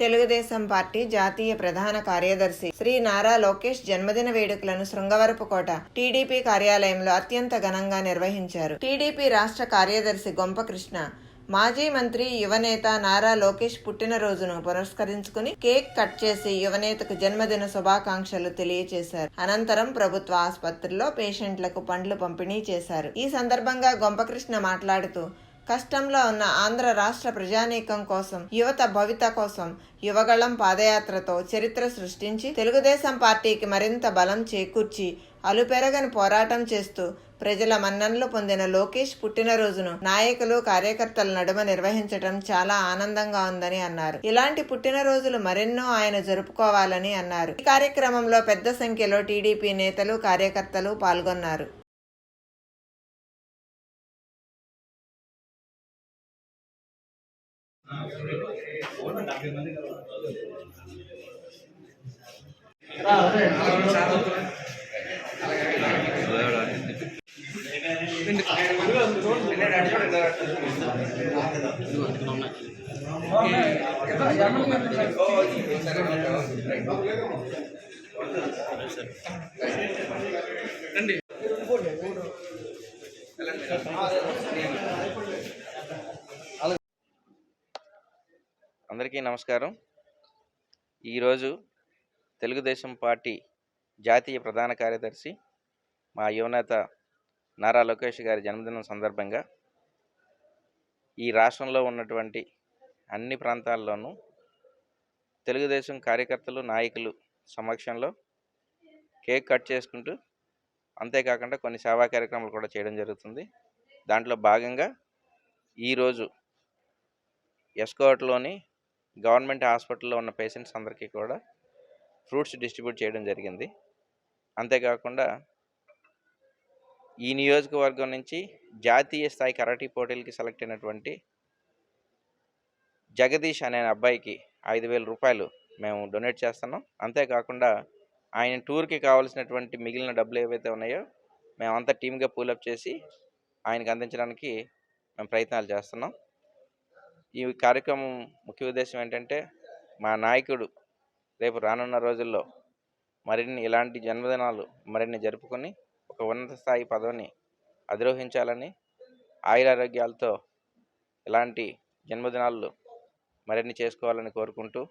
Telugu Desam party జాతీయ ప్రధాన కార్యదర్శి శ్రీ నారా లోకేష్ జన్మదిన వేడుకలను శృంగవరపుకోట టీడీపీ కార్యాలయంలో అత్యంత ఘనంగా నిర్వహించారు. టీడీపీ రాష్ట్ర కార్యదర్శి గొంప కృష్ణ మాజీ మంత్రి యువనేత నారా లోకేష్ పుట్టినరోజును పురస్కరించుకుని కేక్ కట్ చేసి యువనేతకు జన్మదిన శుభాకాంక్షలు తెలియజేశారు అనంతరం ప్రభుత్వ ఆసుపత్రిలో పేషెంట్లకు పండ్లు పంపిణీ చేశారు. ఈ సందర్భంగా గొంపకృష్ణ మాట్లాడుతూ కష్టంలో ఉన్న ఆంధ్ర రాష్ట్ర ప్రజానీకం కోసం యువత భవిత కోసం యువగళం పాదయాత్రతో చరిత్ర సృష్టించి తెలుగుదేశం పార్టీకి మరింత బలం చేకూర్చి అలుపెరగని పోరాటం చేస్తూ ప్రజల మన్ననలు పొందిన లోకేష్ పుట్టినరోజును నాయకులు కార్యకర్తల నడుమ నిర్వహించడం చాలా ఆనందంగా ఉందని అన్నారు. ఇలాంటి పుట్టినరోజులు మరెన్నో ఆయన జరుపుకోవాలని అన్నారు. ఈ కార్యక్రమంలో పెద్ద సంఖ్యలో టీడీపీ నేతలు కార్యకర్తలు పాల్గొన్నారు. நன்றி అందరికీ నమస్కారం. ఈరోజు తెలుగుదేశం పార్టీ జాతీయ ప్రధాన కార్యదర్శి మా యువనేత నారా లోకేష్ గారి జన్మదినం సందర్భంగా ఈ రాష్ట్రంలో ఉన్నటువంటి అన్ని ప్రాంతాల్లోనూ తెలుగుదేశం కార్యకర్తలు నాయకులు సమక్షంలో కేక్ కట్ చేసుకుంటూ అంతేకాకుండా కొన్ని సేవా కార్యక్రమాలు కూడా చేయడం జరుగుతుంది. దాంట్లో భాగంగా ఈరోజు ఎస్కోట్లోని గవర్నమెంట్ హాస్పిటల్లో ఉన్న పేషెంట్స్ అందరికీ కూడా ఫ్రూట్స్ డిస్ట్రిబ్యూట్ చేయడం జరిగింది. అంతేకాకుండా ఈ నియోజకవర్గం నుంచి జాతీయ స్థాయి కరాటీ పోటీలకి సెలెక్ట్ అయినటువంటి జగదీష్ అనే అబ్బాయికి ఐదు వేల రూపాయలు మేము డొనేట్ చేస్తున్నాం. అంతేకాకుండా ఆయన టూర్కి కావాల్సినటువంటి మిగిలిన డబ్బులు ఏవైతే ఉన్నాయో మేమంతా టీమ్గా పూలప్ చేసి ఆయనకు అందించడానికి మేము ప్రయత్నాలు చేస్తున్నాం. ఈ కార్యక్రమం ముఖ్య ఉద్దేశం ఏంటంటే మా నాయకుడు రేపు రానున్న రోజుల్లో మరిన్ని ఇలాంటి జన్మదినాలు మరిన్ని జరుపుకొని ఒక ఉన్నత స్థాయి పదవిని అధిరోహించాలని ఆయురారోగ్యాలతో ఇలాంటి జన్మదినాలు మరిన్ని చేసుకోవాలని కోరుకుంటూ